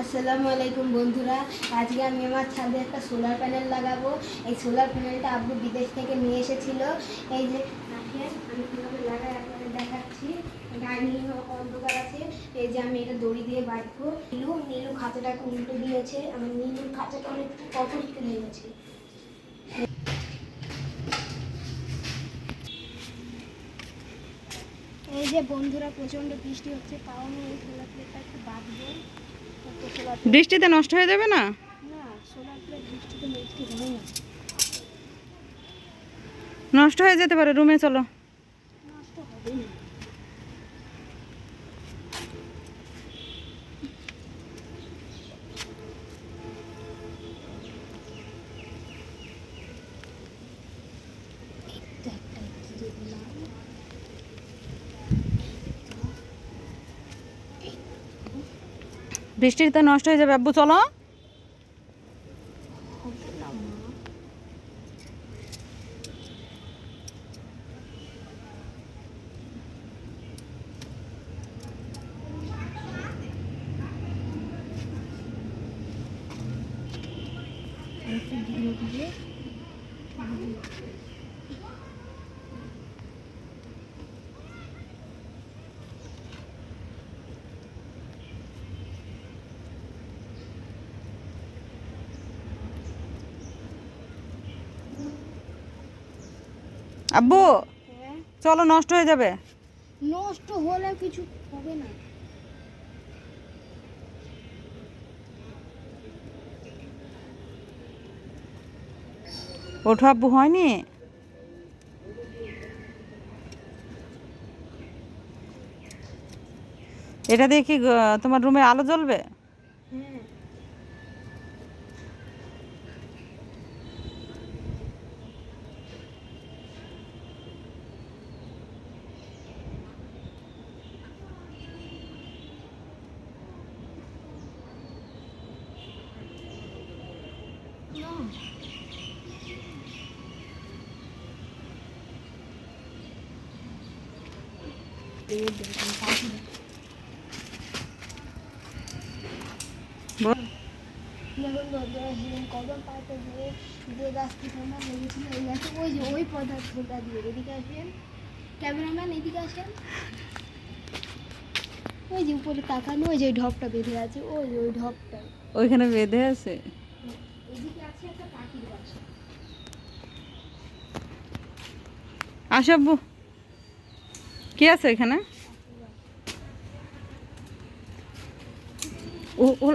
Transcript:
আসসালামু আলাইকুম বন্ধুরা। আজকে আমি আমার ছাদে একটা সোলার প্যানেল লাগাবো। এই সোলার প্যানেলটা আব্বু বিদেশ থেকে নিয়ে এসেছিল। এই যে আমি কীভাবে লাগাই আপনাদের দেখাচ্ছি। ডাইনিং অন্ধকার আছে। এই যে আমি এটা দড়ি দিয়ে বাঁধবো। নীলু নীলু খাঁচাটাকে উল্টো দিয়েছে। আমার নীলুর খাঁচাটা অনেক অপরিষ্কার হয়ে গেছে। এই যে বন্ধুরা, প্রচণ্ড বৃষ্টি হচ্ছে। তাও আমি এই সোলার প্লেটটা একটু বৃষ্টিতে নষ্ট হয়ে যাবে না? নষ্ট হয়ে যেতে পারে রুমে চলো নষ্ট হবে না এটা একটা ঘিরে দিলাম। বৃষ্টিতে নষ্ট হয়ে যাবে আব্বু চলো। Thank না আব্বু হ্যাঁ চলো নষ্ট হয়ে যাবে। নষ্ট হলে কিছু হবে না। ওঠো আব্বু হয়নি? এটা দিয়ে কি তোমার রুমে আলো জ্বলবে? না এই দেখুন পাখি বল। দেখুন বন্ধুরা সেদিন কদম যে ওই ওই যে ওই দিয়ে এদিকে এদিকে ওই তাকানো ওই যে ঢপটা বেঁধে আছে ওই ওই ঢপটা ওইখানে বেঁধে আছে এদিকে আছে একটা পাখির বাসা আসো কে কি আছে এখানে? ও ও